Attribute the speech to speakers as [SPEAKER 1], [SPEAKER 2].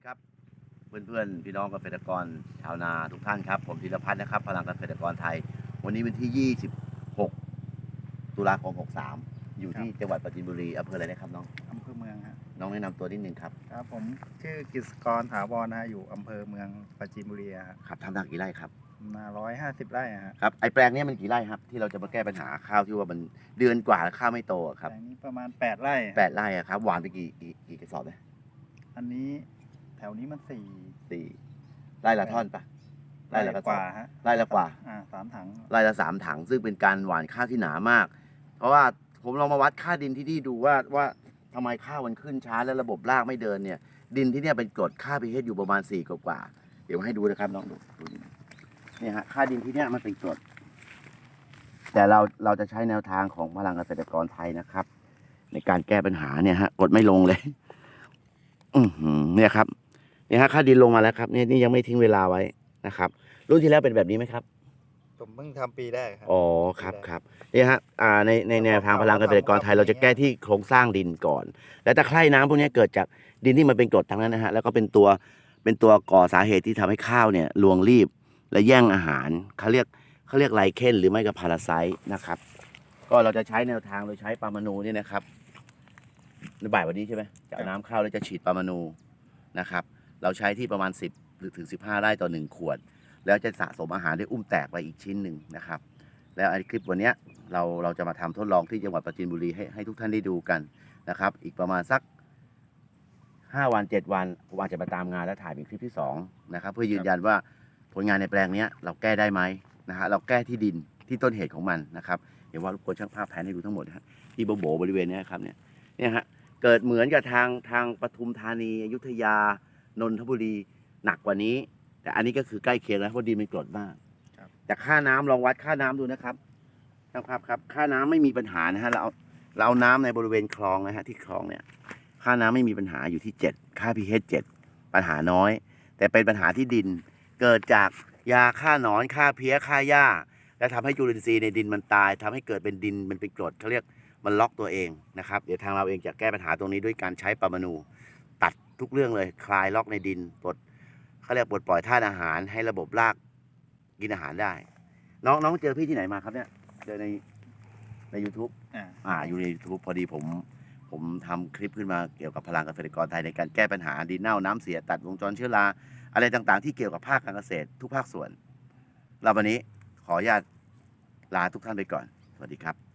[SPEAKER 1] ดีครับเพื่อนๆ พี่น้องเกษตรกรชาวนาทุกท่านครับ ผมธีรพัฒน์นะครับ พลังเกษตรกรไทย วันนี้วันที่ 26 ตุลาคม 63 อยู่ที่จังหวัดปราจีนบุรีอำเภออะไรนะครับน้อง
[SPEAKER 2] อำเภอเมืองฮะ
[SPEAKER 1] น้องแนะนำตัวนิดนึงครับ
[SPEAKER 2] ครับ ผมชื่อกฤษกรถาวรนะฮะอยู่อำเภอเมืองปราจีนบุรีอะฮะ
[SPEAKER 1] ครับทำนากี่ไร่ครับ
[SPEAKER 2] นาร้อยห้าสิบไร่อะฮะ
[SPEAKER 1] ครับไอแปลงเนี้มันกี่ไร่ครับ ที่เราจะมาแก้ปัญหาข้าวที่ว่ามันเดือนกว่าแล้วข้าวไม่โตอะครับ
[SPEAKER 2] แต่อันนี้ประมาณแปดไร่
[SPEAKER 1] แปดไร่อะครับหวานไปกี่กี่กี่กระสอบเนี่ย
[SPEAKER 2] อันนี้ แถวนี้มันสี่
[SPEAKER 1] สี่ไร่ละท่อนปะไร่ละกระส
[SPEAKER 2] ก
[SPEAKER 1] อบ
[SPEAKER 2] ว่าฮะ
[SPEAKER 1] ไร่ละกว่า
[SPEAKER 2] อ่าสามถัง
[SPEAKER 1] ไร่ละสามถัง ซึ่งเป็นการหว่านข้าวที่หนามาก เพราะว่าผมลองมาวัดค่าดินที่นี่ดูว่าว่าทำไมข้าวมันขึ้นช้าและระบบรากไม่เดินเนี่ย ดินที่เนี่ยเป็นกรดค่า pH อยู่ประมาณ4กว่าๆเดี๋ยวให้ดูนะครับน้องดูดูนี่เนี่ยฮะค่าดินที่เนี่ยมันเป็นกรดแต่เราเราจะใช้แนวทางของพลังเกษตรกรไทยนะครับ ในการแก้ปัญหาเนี่ยฮะกดไม่ลงเลย อือหือเนี่ยครับเนี่ยฮะค่าดินลงมาแล้วครับเนี่ยนี่ยังไม่ทิ้งเวลาไว้นะครับ รุ่นที่แล้วเป็นแบบนี้ไหมครับ
[SPEAKER 2] ผมเพิ่งทำปีแรกครับ
[SPEAKER 1] อ๋อครับครับนี่ฮะอ่าในในแนวทางพลังเกษตรกรไทยเราจะแก้ที่โครงสร้างดินก่อน และตะไคร่น้ำพวกนี้เกิดจากดินที่มันเป็นกรดทั้งนั้นนะฮะแล้วก็เป็นตัวเป็นตัวก่อสาเหตุที่ทำให้ข้าวเนี่ยรวงรีบและแย่งอาหารเขาเรียกเขาเรียกไลเคนหรือไม่ก็พาราไซต์นะครับ ก็เราจะใช้แนวทางโดยใช้ปามานูเนี่ยนะครับในบ่ายวันนี้ใช่ไหมจะเอาน้ำเข้าแล้วจะฉีดปามานูนะครับ เราใช้ที่ประมาณ 10 หรือถึง 15 ไร่ต่อ 1 ขวด แล้วจะสะสมอาหารด้วยอุ้มแตกไปอีกชิ้นหนึ่งนะครับ แล้วไอ้คลิปวันเนี้ยเราเราจะมาทำทดลองที่จังหวัดปราจีนบุรีให้ให้ทุกท่านได้ดูกันนะครับ อีกประมาณสัก 5 วัน 7 วันผมอาจจะมาตามงานแล้วถ่ายเป็นคลิปที่2นะครับเพื่อยืนยันว่าผลงานในแปลงเนี้ยเราแก้ได้ไหมนะฮะเราแก้ที่ดินที่ต้นเหตุของมันนะครับเดี๋ยวว่ารบกวนช่างภาพแผนให้ดูทั้งหมดนะฮะที่โบโบบริเวณเนี้ยครับเนี่ยเนี่ยฮะเกิดเหมือนกับทางทางปทุมธานีอยุธยา นนทบุรีหนักกว่านี้ แต่อันนี้ก็คือใกล้เคียงแล้วเพราะดินมันกรดมาก
[SPEAKER 2] ครับ
[SPEAKER 1] แต่ค่าน้ำลองวัดค่าน้ำดูนะครับช่างภาพครับ ค่าน้ำไม่มีปัญหานะฮะเราเอาเราเอาน้ำในบริเวณคลองนะฮะที่คลองเนี่ย ค่าน้ำไม่มีปัญหาอยู่ที่7ค่า pH 7ปัญหาน้อย แต่เป็นปัญหาที่ดินเกิดจากยาฆ่าหนอนฆ่าเพี้ยฆ่าหญ้า และทำให้จุลินทรีย์ในดินมันตายทำให้เกิดเป็นดินมันเป็นกรดเขาเรียกมันล็อกตัวเองนะครับ เดี๋ยวทางเราเองจะแก้ปัญหาตรงนี้ด้วยการใช้ปรมาณูตัด ทุกเรื่องเลย คลายล็อกในดินปลดเขาเรียกปลดปล่อยธาตุอาหารให้ระบบรากกินอาหารได้ น้องน้องเจอพี่ที่ไหนมาครับเนี่ยเจอในใน YouTube
[SPEAKER 2] อ่า
[SPEAKER 1] อ่าอยู่ใน YouTube พอดีผม ผมทำคลิปขึ้นมาเกี่ยวกับพลังเกษตรกรไทยในการแก้ปัญหาดินเน่าน้ำเสียตัดวงจรเชื้อราอะไรต่างๆ ที่เกี่ยวกับภาคการเกษตรทุกภาคส่วนเราวันนี้ขออนุญาตลาทุกท่านไปก่อน สวัสดีครับ